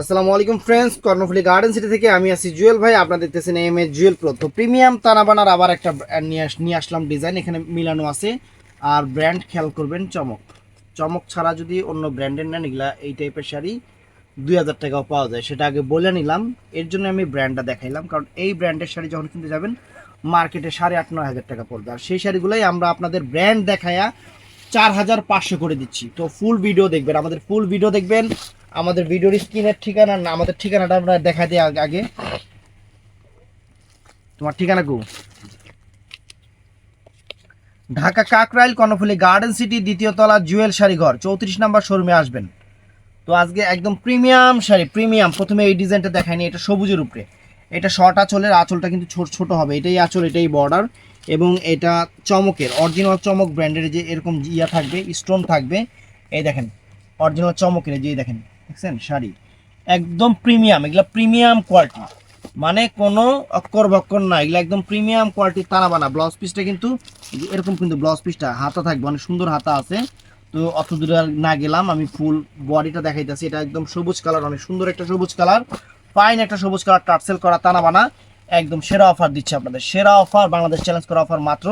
আসসালামু আলাইকুম friends Karnaphuli garden city থেকে আমি আছি জুয়েল ভাই, আপনারা দেখতেছেন এম এ জুয়েল প্রো তো প্রিমিয়াম তানাবানার আবার একটা নিয়ে আসলাম ডিজাইন এখানে মিলানো আছে। আর ব্র্যান্ড খেয়াল করবেন, চমক। চমক ছাড়া যদি অন্য ব্র্যান্ডের নেন, এগুলা এই টাইপের শাড়ি দুই হাজার টাকাও পাওয়া যায়, সেটা আগে বলে নিলাম। এর জন্য আমি ব্র্যান্ডটা দেখাইলাম, কারণ এই ব্র্যান্ডের শাড়ি যখন কিনতে যাবেন মার্কেটে সাড়ে আট, নয় হাজার টাকা পড়বে। আর সেই শাড়িগুলোই আমরা আপনাদের ব্র্যান্ড দেখায়া চার হাজার পাঁচশো করে দিচ্ছি। তো ফুল ভিডিও দেখবেন, আমাদের ফুল ভিডিও দেখবেন। আমাদের ভিডিওর স্ক্রিনের ঠিকানা, না, আমাদের ঠিকানাটা আমরা দেখা দিই আগে- তোমার ঠিকানা কো? ঢাকা কাকরাইল কর্ণফুলি গার্ডেন সিটি, দ্বিতীয় তলা, জুয়েল শাড়ি ঘর চৌত্রিশ নাম্বার শোরুমে আসবেন। তো আজকে একদম প্রিমিয়াম শাড়ি, প্রিমিয়াম। প্রথমে এই ডিজাইনটা দেখায়নি এটা সবুজের উপরে। এটা শর্ট আঁচলের, আঁচলটা কিন্তু ছোট ছোট হবে। এটাই আঁচল, এটাই বর্ডার এবং এটা চমকের অরিজিনাল চমক ব্র্যান্ডের যে এরকম ইয়া থাকবে স্টোন থাকবে। এই দেখেন অরিজিনাল চমকের যে দেখেন। দেখছেন? শাড়ি। একদম প্রিমিয়াম এগুলো প্রিমিয়াম কোয়ালিটি মানে কোনো অক্ষর বক্কর না এগুলো একদম প্রিমিয়াম কোয়ালিটির তারা বানা ব্লাউজ পিসটা কিন্তু এরকম কিন্তু ব্লাউজ পিসটা হাতা থাকবে অনেক সুন্দর হাতা আছে। তো অত দূরে না গেলাম আমি ফুল বডিটা দেখাইতেছি। এটা একদম সবুজ কালার অনেক সুন্দর একটা সবুজ কালার ফাইন একটা সবুজ কালার টার্সেল করা তানা বানা একদম সেরা অফার দিচ্ছে আপনাদের। সেরা অফার বাংলাদেশ চ্যালেঞ্জ করা অফার মাত্র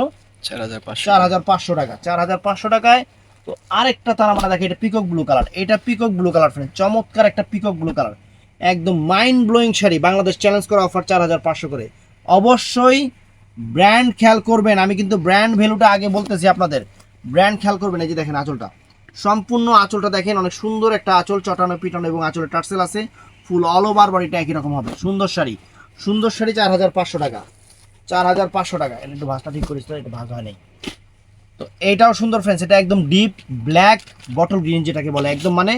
চার হাজার পাঁচশো টাকা। চার হাজার পাঁচশো টাকায় তো আরেকটা তারা মানে দেখে এটা পিকক ব্লু কালার এটা পিকক ব্লু কালার ফ্রেন্ড চমৎকার একটা পিকক ব্লু কালার একদম mind blowing sari. Bangladesh challenge করা অফার চার হাজার পাঁচশো করে। অবশ্যই ব্র্যান্ড খেয়াল করবেন। আমি কিন্তু ব্র্যান্ড ভ্যালুটা আগে বলতেছি আপনাদের। ব্র্যান্ড খেয়াল করবেন। এই যে দেখেন আঁচলটা। সম্পূর্ণ আঁচলটা দেখেন, অনেক সুন্দর একটা আঁচল, চটানো, পিটানো এবং আঁচলের টার্সেল আছে। ফুল অল ওভার বডিটা একই রকম হবে। সুন্দর শাড়ি। সুন্দর শাড়ি চার হাজার পাঁচশো টাকা। চার হাজার পাঁচশো টাকা। এটা একটু ভাঁজটা ঠিক করিস তো, এটা ভাগ হয় নাই। তো এইটাও সুন্দর ফ্রেন্ডস এটা একদম ডিপ ব্ল্যাক বটল গ্রিন যেটাকে বলে, একদম মানে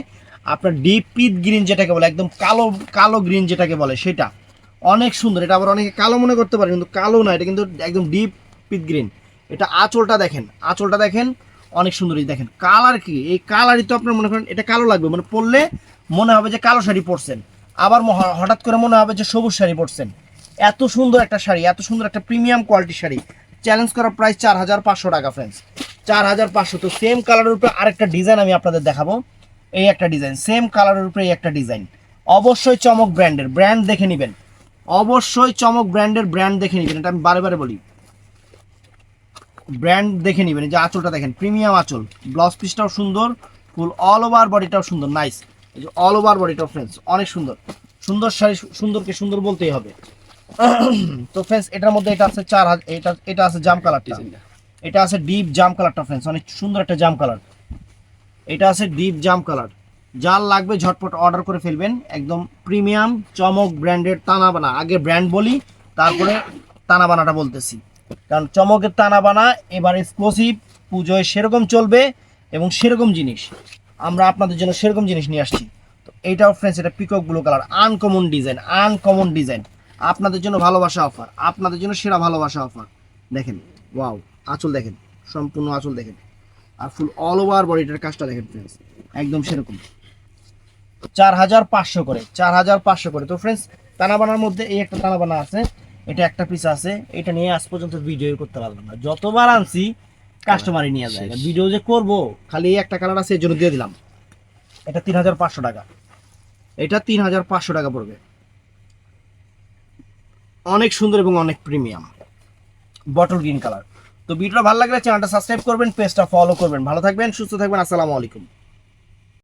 আপনার ডিপ পিট গ্রিন যেটাকে বলে, একদম কালো কালো গ্রিন যেটাকে বলে, সেটা অনেক সুন্দর। এটা আবার অনেকে কালো মনে করতে পারে, কিন্তু কালো না, এটা কিন্তু একদম ডিপ পিট গ্রিন এটা আঁচলটা দেখেন আঁচলটা দেখেন, অনেক সুন্দর এই দেখেন। কালার কি? এই কালারই তো আপনার মনে করেন এটা কালো লাগবে মানে পরলে মনে হবে যে কালো শাড়ি পরছেন। আবার হঠাৎ করে মনে হবে যে সবুজ শাড়ি পরছেন। এত সুন্দর একটা শাড়ি, এত সুন্দর একটা প্রিমিয়াম কোয়ালিটির শাড়ি। চ্যালেঞ্জ করার প্রাইস চার হাজার পাঁচশো টাকা ফ্রেন্ডস চার হাজার পাঁচশো। তো সেম কালারের উপরে আরেকটা ডিজাইন আমি আপনাদের দেখাবো। এই একটা ডিজাইন সেম কালারের উপরে এই একটা ডিজাইন অবশ্যই চমক ব্র্যান্ডের ব্র্যান্ড দেখে নেবেন। অবশ্যই চমক ব্র্যান্ডের ব্র্যান্ড দেখে নেবেন। এটা আমি বারে বারে বলি। ব্র্যান্ড দেখে নেবেন যে আঁচলটা দেখেন প্রিমিয়াম আঁচল। ব্লাউজ পিসটাও সুন্দর ফুল অল ওভার বডিটাও সুন্দর নাইস এই যে অল ওভার বডিটাও ফ্রেন্ডস অনেক সুন্দর। সুন্দর শাড়ি, সুন্দরকে সুন্দর বলতেই হবে। তো ফ্রেন্ডস এটার মধ্যে এটা আছে চার হাজার এটা এটা আছে জাম কালারটা এটা আছে ডিপ জাম কালারটা ফ্রেন্ডস অনেক সুন্দর একটা জাম কালার এটা আছে ডিপ জাম কালার যার লাগবে ঝটপট অর্ডার করে ফেলবেন একদম প্রিমিয়াম চমক ব্র্যান্ডের তানাবানা। আগে ব্র্যান্ড বলি তারপরে তানাবানাটা বলতেছি। কারণ চমকের তানাবানা এবার এক্সক্লুসিভ পুজোয় সেরকম চলবে এবং সেরকম জিনিস। আমরা আপনাদের জন্য সেরকম জিনিস নিয়ে আসছি। তো এইটাও ফ্রেন্ডস এটা peacock blue colour uncommon design uncommon design আপনাদের জন্য ভালোবাসা অফার আপনাদের জন্য সেরা ভালোবাসা অফার। দেখেন ওয়াও আঁচল দেখেন সম্পূর্ণ আঁচল দেখেন। আর ফুল অল ওভার বডিটার কাজটা দেখেন ফ্রেন্ডস একদম সেরকম। চার হাজার পাঁচশো করে চার হাজার পাঁচশো করে। তো ফ্রেন্ডস তানাবানার মধ্যে এই একটা তানাবানা আছে এটা একটা পিস আছে এটা নিয়ে আজ পর্যন্ত ভিডিও করতে পারলাম না। যতবার আনছি কাস্টমারই নিয়ে যায়। ভিডিও যে করব খালি এই একটা কালার আছে এর জন্য দিয়ে দিলাম। এটা তিন হাজার পাঁচশো টাকা। এটা তিন হাজার পাঁচশো টাকা পড়বে। অনেক সুন্দর এবং অনেক প্রিমিয়াম। বটল গ্রিন কালার তো ভিডিওটা ভালো লাগলে চ্যানেলটা সাবস্ক্রাইব করবেন পেজটা ফলো করবেন। ভালো থাকবেন, সুস্থ থাকবেন, আসসালামু আলাইকুম।